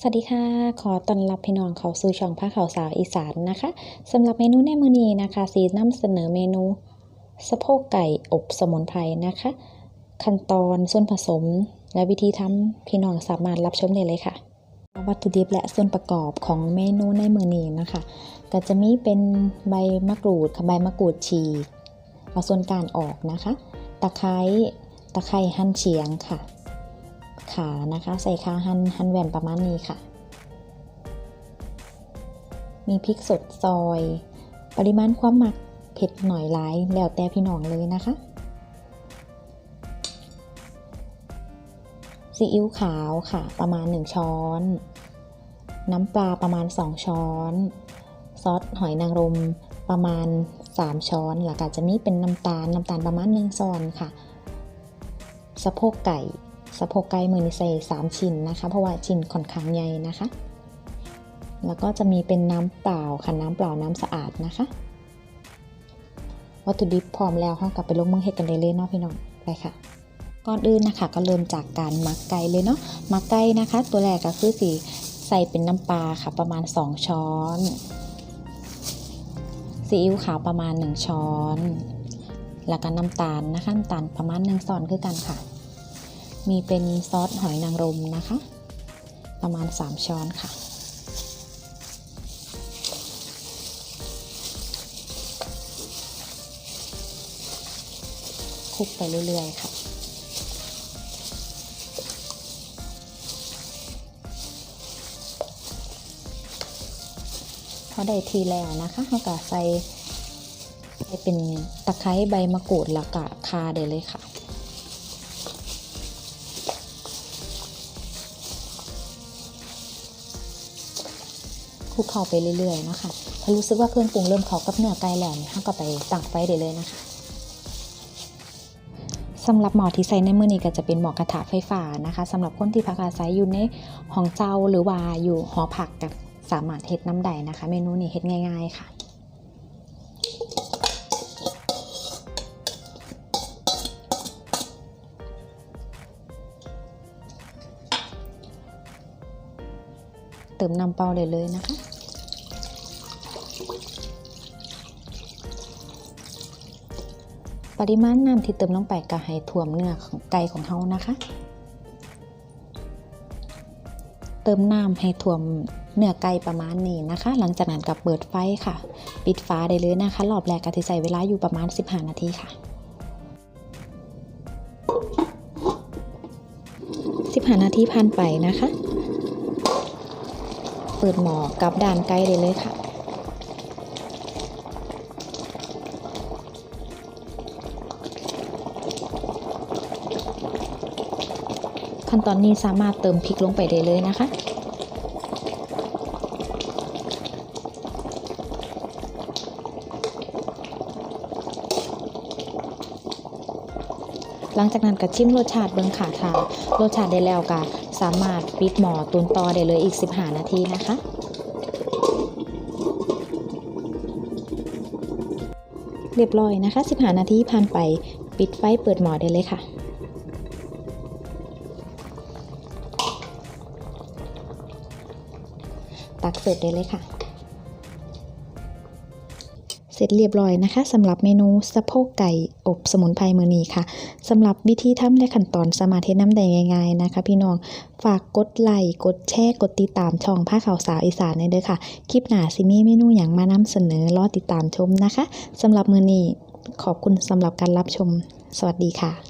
สวัสดีค่ะ ขอต้อนรับพี่น้องเข้าสู่ช่องผ้าขาวสาวอีสานนะคะสำหรับเมนูในมื้อนี้นะคะสีนำเสนอเมนูสะโพกไก่อบสมุนไพรนะคะ ขั้นตอนส่วนผสม และวิธีทำพี่น้องสามารถรับชมได้เลยค่ะ วัตถุดิบและส่วนประกอบของเมนูในมื้อนี้นะคะ ก็จะมีเป็นใบมะกรูดค่ะใบมะกรูดฉีกเอาส่วนการออกนะคะ ตะไคร้ตะไคร้หั่นเฉียงค่ะ ขานะคะ ใส่ขาหันหันแหวนประมาณนี้ค่ะ มีพริกสดซอย ปริมาณความหมักเผ็ดหน่อยหลายแล้วแต่พี่น้องเลยนะคะซีอิ๊วขาวค่ะ ประมาณ 1 ช้อน น้ำปลาประมาณ 2 ช้อน ซอสหอยนางรมประมาณ 3 ช้อนแล้วก็จะมีเป็นน้ำตาลน้ำตาลประมาณ1ช้อนค่ะ สะโพกไก่ สะโพกไก่มือนิเซสามชิ้นนะคะ เพราะว่าชิ้นค่อนข้างใหญ่นะคะ แล้วก็จะมีเป็นน้ำเปล่าค่ะน้ำเปล่าน้ำสะอาดนะคะ วัตถุดิบพร้อมแล้วห้องกลับไปลงมือเฮ็ดกันได้เลยเนาะพี่น้องไปค่ะก่อนอื่นนะคะก็เริ่มจากการหมักไก่เลยเนาะหมักไก่นะคะ ตัวแรกก็คือสีใส่เป็นน้ำปลาค่ะประมาณ 2 ช้อนซีอิ๊วขาวประมาณ 1 ช้อน แล้วก็น้ำตาลนะคะน้ำตาลประมาณ1ช้อนคือกันค่ะ มีเป็นซอสหอยนางรมนะคะ ประมาณ 3 ช้อนค่ะ คลุกไปเรื่อยๆค่ะพอได้ทีแล้วนะคะเราก็ใส่ใส่เป็นตะไคร้ใบมะกรูดแล้วก็คาได้เลยค่ะ ลุกเข้าไปเรื่อยๆนะคะถ้ารู้สึกว่าเครื่องปรุงเริ่มเข้ากับเนื้อไก่แล้วเราก็ไปตั้งไฟได้เลยนะคะสำหรับหมอที่ใส่ในมือนี้ก็จะเป็นหมอกระถาไฟฟ้านะคะสำหรับคนที่พักอาศัยอยู่ในห้องเจ้าหรือว่าอยู่หอผักกับสามารถเฮ็ดน้ำใดนะคะ เมนูนี้เฮ็ดง่าย ๆ ค่ะ เติมน้ำเปล่าเลยเลยนะคะ ปริมาณน้ำที่เติมลงไปก็ให้ท่วมเนื้อของไก่ของเฮานะคะ เติมน้ำให้ท่วมเนื้อไก่ประมาณนี้นะคะ หลังจากนั้นก็เปิดไฟค่ะ ปิดฝาได้เลยนะคะ รอบแรกก็จะใส่เวลาอยู่ประมาณ 15 นาทีค่ะ15 นาทีผ่านไปนะคะ เปิดหมอกับด่านไก่ได้เลยค่ะ ขั้นตอนนี้สามารถเติมพริกลงไปได้เลยนะคะหลังจากนั้นก็ชิมรสชาติเบิ่งค่ะค่ะรสชาติได้แล้วก็ สามารถปิดหมอตุนต่อได้เลยอีก 15 นาทีนะคะ เรียบร้อยนะคะ 15 นาทีผ่านไปปิดไฟเปิดหมอได้เลยค่ะตักเสิร์ฟได้เลยค่ะ เสร็จเรียบร้อยนะคะสำหรับเมนูสะโพกไก่อบสมุนไพรมือนี้ค่ะสำหรับวิธีทำและขั้นตอนสมาเทน้ำแดงง่ายๆนะคะ พี่น้องฝากกดไลค์กดแชร์กดติดตามช่องผ้าขาวสาวอีสานได้เด้อค่ะ คลิปหน้าซิมีเมนูอย่างมานำเสนอรอติดตามชมนะคะสำหรับมือนี้ขอบคุณสำหรับการรับชม สวัสดีค่ะ